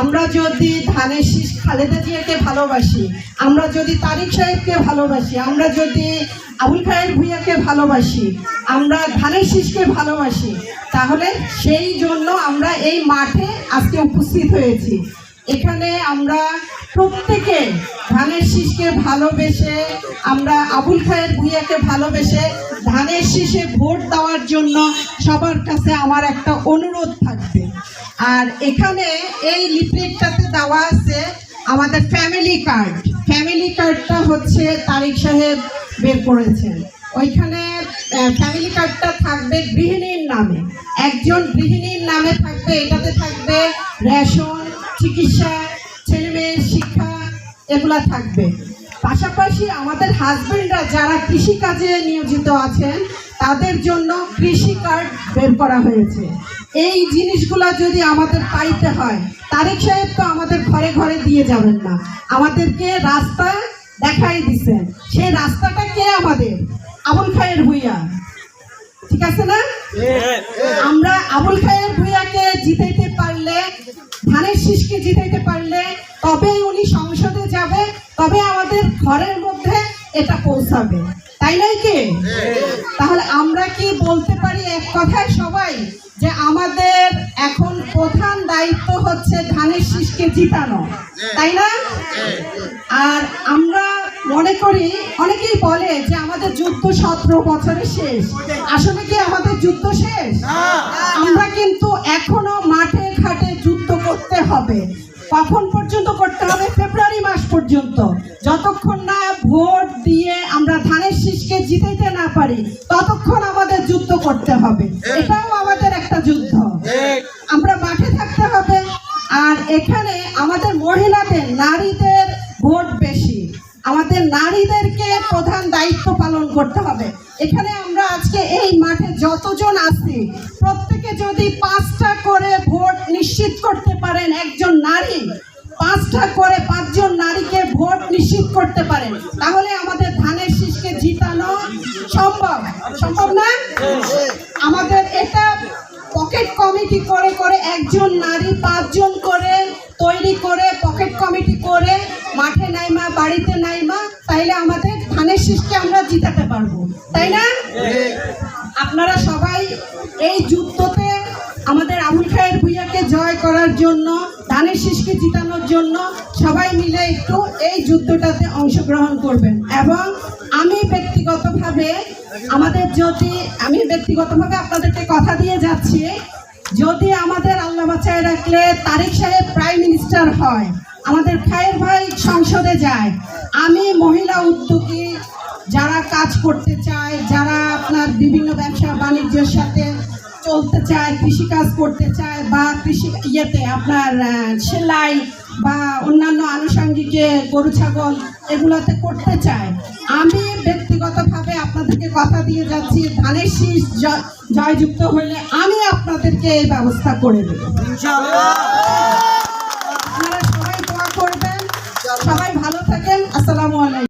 আমরা যদি ধানের শীষ খালেদা জিয়াকে ভালোবাসি, আমরা যদি তারিক সাহেবকে ভালোবাসি, আমরা যদি আবুল খায়ের ভুইয়াকে ভালোবাসি, আমরা ধানের শীষকে ভালোবাসি, তাহলে সেই জন্য আমরা এই মাঠে আজকে উপস্থিত হয়েছি। এখানে আমরা প্রত্যেকে ধানের শীষকে ভালোবেসে, আমরা আবুল খায়ের ভুইয়াকে ভালোবেসে ধানের শীষে ভোট দেওয়ার জন্য সবার কাছে আমার একটা অনুরোধ থাকবে। আর এখানে এই লিফলেটটাতে দেওয়া আছে আমাদের ফ্যামিলি কার্ড। ফ্যামিলি কার্ডটা হচ্ছে তারিক সাহেব বের করেছেন। ওইখানে ফ্যামিলি কার্ডটা থাকবে গৃহিণীর নামে। একজন গৃহিণীর নামে থাকবে, এটাতে থাকবে রেশন, চিকিৎসা ছেলে মেয়ের শিক্ষা, এগুলা থাকবে। পাশাপাশি আমাদের হাজবেন্ডরা যারা কৃষিকাজে নিয়োজিত আছেন, তাদের জন্য কৃষি কার্ড বের করা হয়েছে। এই জিনিসগুলো যদি আমাদের পাইতে হয় তারেক সাহেব তো আমাদের ঘরে ঘরে দিয়ে যাবেন না। আমাদেরকে রাস্তা দেখাই দিছেন। সেই রাস্তাটা কে আমাদের? আবুল খায়ের ভুইয়া। ঠিক আছে না? আমরা আবুল খায়ের ভুইয়াকে জিতাইতে পারলে ধানের শীষকে জিতাইতে পারলে তবেই উনি সংসদে যাবে তবে আমাদের ঘরের মধ্যে এটা পৌঁছাবে। তাই নয় কি? তাহলে আমরা কি বলতে পারি এক কথায় সবাই? যে আমাদের এখন প্রধান দায়িত্ব হচ্ছে ধানের শীষকে জিতানো তাই না? আর আমরা মনে করি অনেকেই বলে যে আমাদের যুদ্ধ সতেরো বছরে শেষ। আসলে কি আমাদের যুদ্ধ শেষ? আমরা কিন্তু এখনও মাঠে ঘাটে যুদ্ধ করতে হবে। কখন পর্যন্ত করতে হবে? ফেব্রুয়ারি মাস পর্যন্ত। যতক্ষণ না ভোট দিয়ে আমরা ধানের শীষকে জিতাইতে না পারি ততক্ষণ আমাদের যুদ্ধ করতে হবে। এটাও যুদ্ধ। আমরা মাঠে থাকতে হবে। আর এখানে আমাদের মহিলাদের নারীদের ভোট বেশি। আমাদের নারীদেরকে প্রধান দায়িত্ব পালন করতে হবে। এখানে আমরা আজকে এই মাঠে যতজন আছি প্রত্যেকে যদি পাঁচটা করে ভোট নিশ্চিত করতে পারেন একজন নারী পাঁচটা করে পাঁচজন নারীকে ভোট নিশ্চিত করতে পারেন তাহলে আমাদের ধানের শীষকে জিতানো সম্ভব। সম্ভব না? একজন নারী পাঁচজন করে তৈরি করে, পকেট কমিটি করে, মাঠে নাইমা বাড়িতে নাইমা তাইলে আমাদের ধানের শীষকে আমরা জিতাতে পারব। তাই না? আপনারা সবাই এই যুদ্ধতে আমাদের আবুল খায়ের ভুইয়াকে জয় করার জন্য, ধানের শীষকে জিতানোর জন্য সবাই মিলে একটু এই যুদ্ধটাতে অংশগ্রহণ করবেন। এবং আমি ব্যক্তিগতভাবে আমাদের যদি, আমি ব্যক্তিগতভাবে আপনাদেরকে কথা দিয়ে যাচ্ছি যদি আমাদের আল্লাহ বাঁচায় রাখলে তারেক সাহেব প্রাইম মিনিস্টার হয়, আমাদের খায়ের ভাই সংসদে যায়। আমি মহিলা উদ্যোগী যারা কাজ করতে চায়, যারা আপনার বিভিন্ন ব্যবসা বাণিজ্যের সাথে চলতে চায়, কৃষিকাজ করতে চায় বা কৃষি ইয়েতে আপনার সেলাই বা অন্যান্য আনুষঙ্গিকে গরু, ছাগল এগুলোতে করতে চায়। আমি ব্যক্তিগতভাবে আপনাদেরকে কথা দিয়ে যাচ্ছি, ধানের শীষ জয়যুক্ত হইলে আমি আপনাদেরকে এই ব্যবস্থা করে দেবো।